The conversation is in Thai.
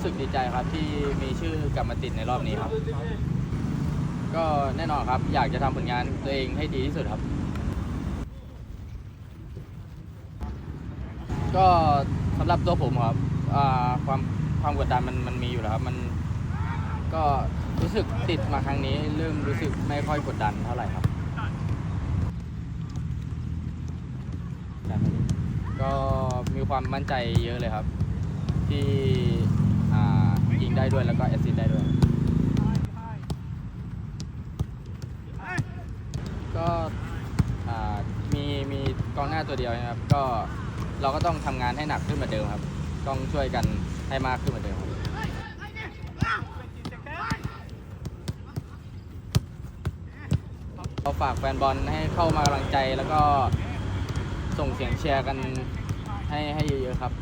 รู้สึกดีใจครับที่มีชื่อกลับมาติดในรอบนี้ครับ ก็แน่นอนครับอยากจะทำผลงานตัวเองให้ดีที่สุดครับ ก็สำหรับตัวผมครับอ่าความความกดดันมันมันมีอยู่แล้วครับมันก็รู้สึกติดมาครั้งนี้ เริ่มรู้สึกไม่ค่อยกดดันเท่าไหร่ครับ ก็มีความมั่นใจเยอะเลยครับ ที่ ได้ด้วยแล้วก็แอสซิสต์ได้ด้วย ก็มีมีกองหน้าตัวเดียวนะครับ ก็เราก็ต้องทำงานให้หนักขึ้นเหมือนเดิมครับ ต้องช่วยกันให้มากขึ้นเหมือนเดิมครับเราฝากแฟนบอลให้เข้ามากำลังใจแล้วก็ส่งเสียงเชียร์กันให้ให้เยอะๆครับ